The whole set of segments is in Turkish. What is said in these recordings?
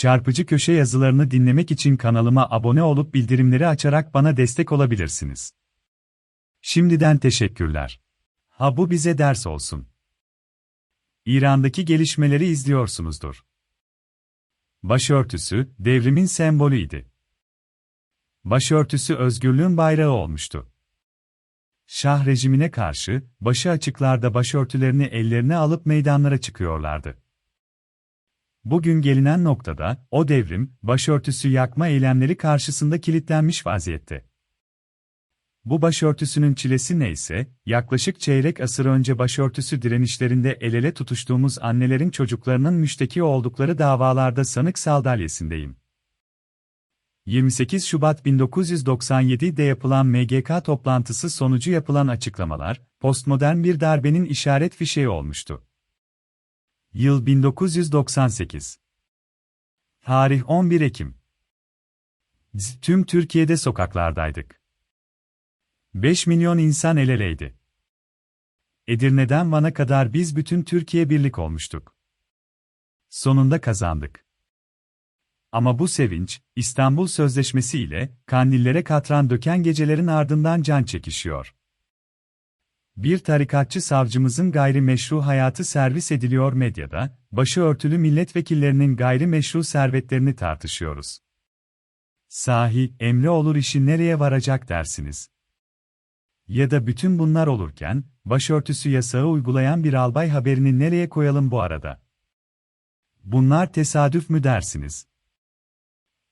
Çarpıcı köşe yazılarını dinlemek için kanalıma abone olup bildirimleri açarak bana destek olabilirsiniz. Şimdiden teşekkürler. Ha bu bize ders olsun. İran'daki gelişmeleri izliyorsunuzdur. Başörtüsü, devrimin sembolüydi. Başörtüsü özgürlüğün bayrağı olmuştu. Şah rejimine karşı, başı açıklarda başörtülerini ellerine alıp meydanlara çıkıyorlardı. Bugün gelinen noktada, o devrim, başörtüsü yakma eylemleri karşısında kilitlenmiş vaziyette. Bu başörtüsünün çilesi neyse, yaklaşık çeyrek asır önce başörtüsü direnişlerinde el ele tutuştuğumuz annelerin çocuklarının müşteki oldukları davalarda sanık saldalyesindeyim. 28 Şubat 1997'de yapılan MGK toplantısı sonucu yapılan açıklamalar, postmodern bir darbenin işaret fişeği olmuştu. Yıl 1998 Tarih 11 Ekim Tüm Türkiye'de sokaklardaydık. 5 milyon insan el eleydi. Edirne'den Van'a kadar biz bütün Türkiye birlik olmuştuk. Sonunda kazandık. Ama bu sevinç, İstanbul Sözleşmesi ile kandillere katran döken gecelerin ardından can çekişiyor. Bir tarikatçı savcımızın gayrimeşru hayatı servis ediliyor medyada, başı örtülü milletvekillerinin gayrimeşru servetlerini tartışıyoruz. Sahi, emre olur işi nereye varacak dersiniz? Ya da bütün bunlar olurken, başörtüsü yasağı uygulayan bir albay haberini nereye koyalım bu arada? Bunlar tesadüf mü dersiniz?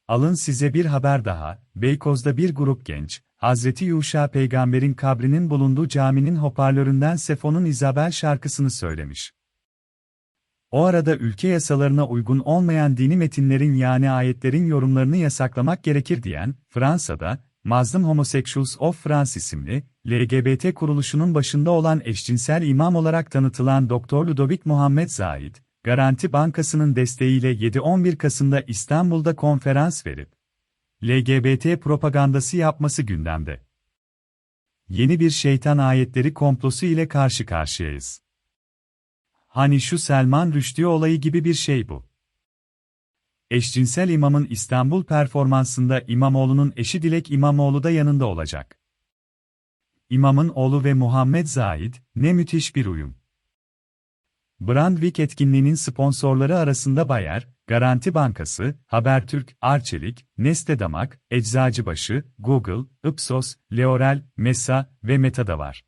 Alın size bir haber daha, Beykoz'da bir grup genç, Hazreti Yuşa peygamberin kabrinin bulunduğu caminin hoparlöründen Sefon'un İzabel şarkısını söylemiş. O arada ülke yasalarına uygun olmayan dini metinlerin yani ayetlerin yorumlarını yasaklamak gerekir diyen, Fransa'da, Mazlum Homosexuals of France isimli, LGBT kuruluşunun başında olan eşcinsel imam olarak tanıtılan Dr. Ludovic Muhammed Zaid, Garanti Bankası'nın desteğiyle 7-11 Kasım'da İstanbul'da konferans verip, LGBT propagandası yapması gündemde. Yeni bir şeytan ayetleri komplosu ile karşı karşıyayız. Hani şu Selman Rüştü olayı gibi bir şey bu. Eşcinsel imamın İstanbul performansında İmamoğlu'nun eşi Dilek İmamoğlu da yanında olacak. İmamın oğlu ve Muhammed Zaid, ne müthiş bir uyum. Brandvik etkinliğinin sponsorları arasında Bayer, Garanti Bankası, Habertürk, Arçelik, Neste Damak, Eczacıbaşı, Google, Ipsos, L'Oreal, Mesa ve Meta da var.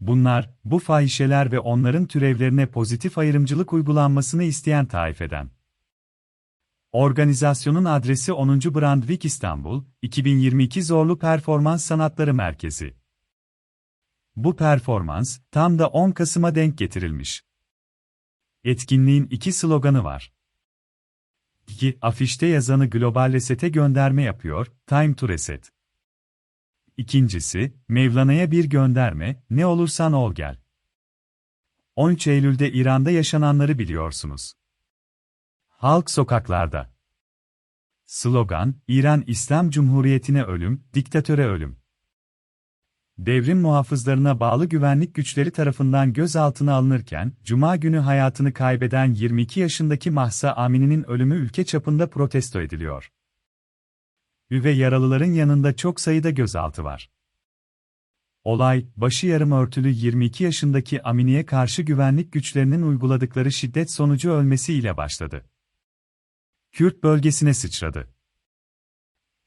Bunlar, bu fahişeler ve onların türevlerine pozitif ayrımcılık uygulanmasını isteyen taifeden. Organizasyonun adresi 10. Brandvik İstanbul, 2022 Zorlu Performans Sanatları Merkezi. Bu performans, tam da 10 Kasım'a denk getirilmiş. Etkinliğin iki sloganı var. 2. Afişte yazanı global resete gönderme yapıyor, time to reset. İkincisi, Mevlana'ya bir gönderme, ne olursan ol gel. 13 Eylül'de İran'da yaşananları biliyorsunuz. Halk sokaklarda. Slogan, İran İslam Cumhuriyeti'ne ölüm, diktatöre ölüm. Devrim muhafızlarına bağlı güvenlik güçleri tarafından gözaltına alınırken, Cuma günü hayatını kaybeden 22 yaşındaki Mahsa Amini'nin ölümü ülke çapında protesto ediliyor. Ve yaralıların yanında çok sayıda gözaltı var. Olay, başı yarım örtülü 22 yaşındaki Amini'ye karşı güvenlik güçlerinin uyguladıkları şiddet sonucu ölmesiyle başladı. Kürt bölgesine sıçradı.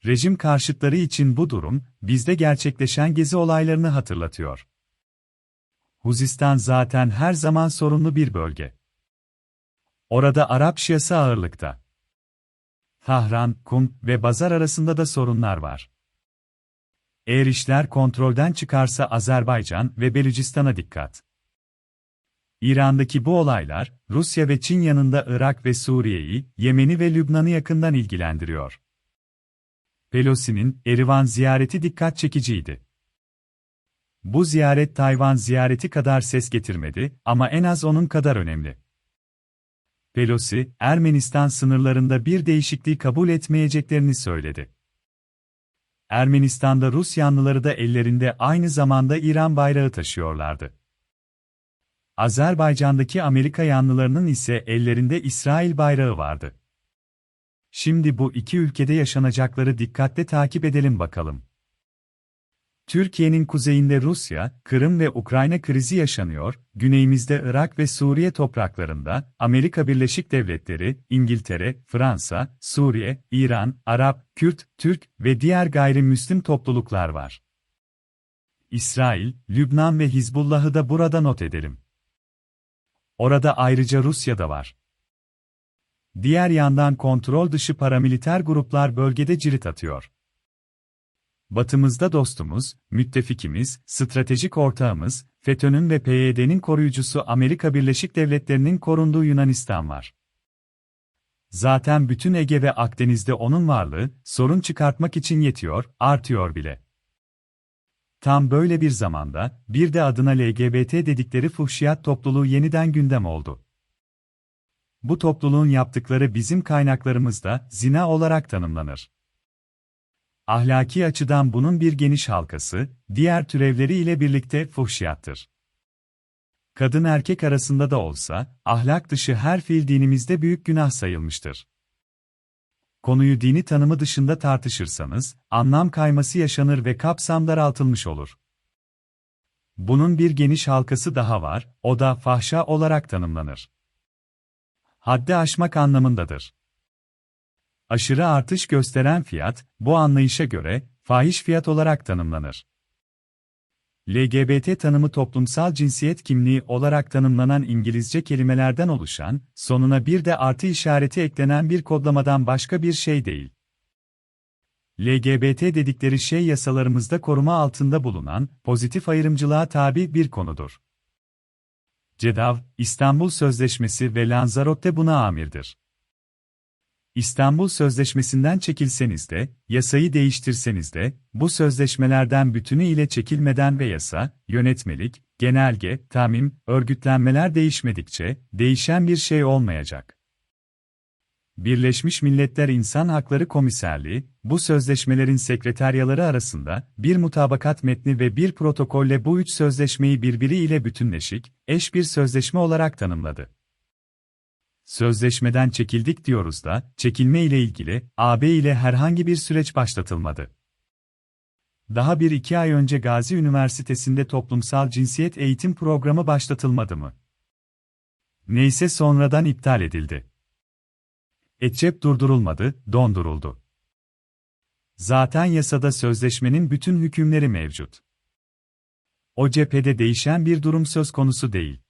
Rejim karşıtları için bu durum, bizde gerçekleşen gezi olaylarını hatırlatıyor. Huzistan zaten her zaman sorunlu bir bölge. Orada Arap Şiası ağırlıkta. Tahran, Kum ve Bazar arasında da sorunlar var. Eğer işler kontrolden çıkarsa Azerbaycan ve Belucistan'a dikkat. İran'daki bu olaylar, Rusya ve Çin yanında Irak ve Suriye'yi, Yemen'i ve Lübnan'ı yakından ilgilendiriyor. Pelosi'nin Erivan ziyareti dikkat çekiciydi. Bu ziyaret Tayvan ziyareti kadar ses getirmedi ama en az onun kadar önemli. Pelosi, Ermenistan sınırlarında bir değişikliği kabul etmeyeceklerini söyledi. Ermenistan'da Rus yanlıları da ellerinde aynı zamanda İran bayrağı taşıyorlardı. Azerbaycan'daki Amerika yanlılarının ise ellerinde İsrail bayrağı vardı. Şimdi bu iki ülkede yaşanacakları dikkatle takip edelim bakalım. Türkiye'nin kuzeyinde Rusya, Kırım ve Ukrayna krizi yaşanıyor, güneyimizde Irak ve Suriye topraklarında, Amerika Birleşik Devletleri, İngiltere, Fransa, Suriye, İran, Arap, Kürt, Türk ve diğer gayrimüslim topluluklar var. İsrail, Lübnan ve Hizbullah'ı da burada not edelim. Orada ayrıca Rusya da var. Diğer yandan kontrol dışı paramiliter gruplar bölgede cirit atıyor. Batımızda dostumuz, müttefikimiz, stratejik ortağımız, FETÖ'nün ve PYD'nin koruyucusu Amerika Birleşik Devletleri'nin korunduğu Yunanistan var. Zaten bütün Ege ve Akdeniz'de onun varlığı, sorun çıkartmak için yetiyor, artıyor bile. Tam böyle bir zamanda, bir de adına LGBT dedikleri fuhşiyat topluluğu yeniden gündem oldu. Bu topluluğun yaptıkları bizim kaynaklarımızda zina olarak tanımlanır. Ahlaki açıdan bunun bir geniş halkası, diğer türevleri ile birlikte fuhşiyattır. Kadın erkek arasında da olsa, ahlak dışı her fiil dinimizde büyük günah sayılmıştır. Konuyu dini tanımı dışında tartışırsanız, anlam kayması yaşanır ve kapsam daraltılmış olur. Bunun bir geniş halkası daha var, o da fahşa olarak tanımlanır. Haddi aşmak anlamındadır. Aşırı artış gösteren fiyat, bu anlayışa göre, fahiş fiyat olarak tanımlanır. LGBT tanımı toplumsal cinsiyet kimliği olarak tanımlanan İngilizce kelimelerden oluşan, sonuna bir de artı işareti eklenen bir kodlamadan başka bir şey değil. LGBT dedikleri şey yasalarımızda koruma altında bulunan, pozitif ayrımcılığa tabi bir konudur. CEDAW, İstanbul Sözleşmesi ve Lanzarote buna amirdir. İstanbul Sözleşmesi'nden çekilseniz de, yasayı değiştirseniz de, bu sözleşmelerden bütünü ile çekilmeden ve yasa, yönetmelik, genelge, tamim, örgütlenmeler değişmedikçe, değişen bir şey olmayacak. Birleşmiş Milletler İnsan Hakları Komiserliği, bu sözleşmelerin sekreteryaları arasında bir mutabakat metni ve bir protokolle bu üç sözleşmeyi birbiriyle bütünleşik, eş bir sözleşme olarak tanımladı. Sözleşmeden çekildik diyoruz da, çekilme ile ilgili, AB ile herhangi bir süreç başlatılmadı. Daha bir iki ay önce Gazi Üniversitesi'nde toplumsal cinsiyet eğitim programı başlatılmadı mı? Neyse sonradan iptal edildi. Etçep durdurulmadı, donduruldu. Zaten yasada sözleşmenin bütün hükümleri mevcut. O cephede değişen bir durum söz konusu değil.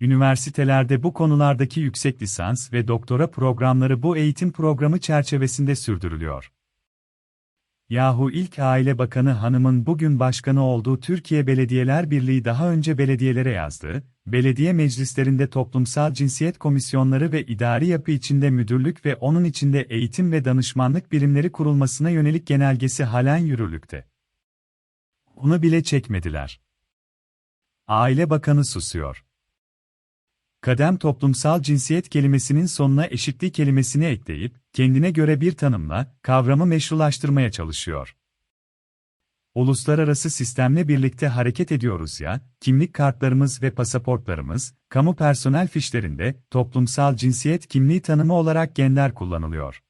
Üniversitelerde bu konulardaki yüksek lisans ve doktora programları bu eğitim programı çerçevesinde sürdürülüyor. Yahu ilk Aile Bakanı Hanım'ın bugün başkanı olduğu Türkiye Belediyeler Birliği daha önce belediyelere yazdı, belediye meclislerinde toplumsal cinsiyet komisyonları ve idari yapı içinde müdürlük ve onun içinde eğitim ve danışmanlık birimleri kurulmasına yönelik genelgesi halen yürürlükte. Onu bile çekmediler. Aile Bakanı susuyor. Kadem toplumsal cinsiyet kelimesinin sonuna eşitlik kelimesini ekleyip, kendine göre bir tanımla, kavramı meşrulaştırmaya çalışıyor. Uluslararası sistemle birlikte hareket ediyoruz ya, kimlik kartlarımız ve pasaportlarımız, kamu personel fişlerinde, toplumsal cinsiyet kimliği tanımı olarak gender kullanılıyor.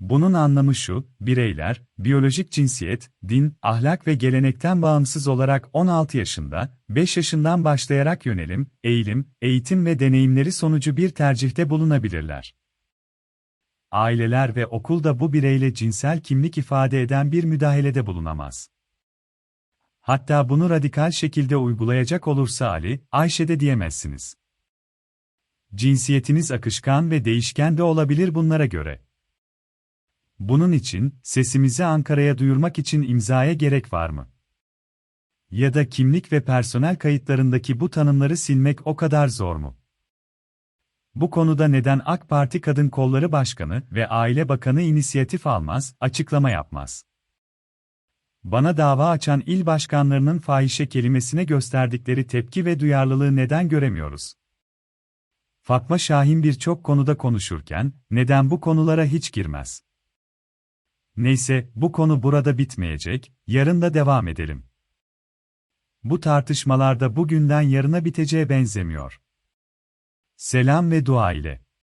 Bunun anlamı şu, bireyler, biyolojik cinsiyet, din, ahlak ve gelenekten bağımsız olarak 16 yaşında, 5 yaşından başlayarak yönelim, eğilim, eğitim ve deneyimleri sonucu bir tercihte bulunabilirler. Aileler ve okul da bu bireyle cinsel kimlik ifade eden bir müdahalede bulunamaz. Hatta bunu radikal şekilde uygulayacak olursa Ali, Ayşe de diyemezsiniz. Cinsiyetiniz akışkan ve değişken de olabilir bunlara göre. Bunun için, sesimizi Ankara'ya duyurmak için imzaya gerek var mı? Ya da kimlik ve personel kayıtlarındaki bu tanımları silmek o kadar zor mu? Bu konuda neden AK Parti Kadın Kolları Başkanı ve Aile Bakanı inisiyatif almaz, açıklama yapmaz? Bana dava açan il başkanlarının fahişe kelimesine gösterdikleri tepki ve duyarlılığı neden göremiyoruz? Fatma Şahin birçok konuda konuşurken, neden bu konulara hiç girmez? Neyse, bu konu burada bitmeyecek, yarın da devam edelim. Bu tartışmalarda bugünden yarına biteceğe benzemiyor. Selam ve dua ile.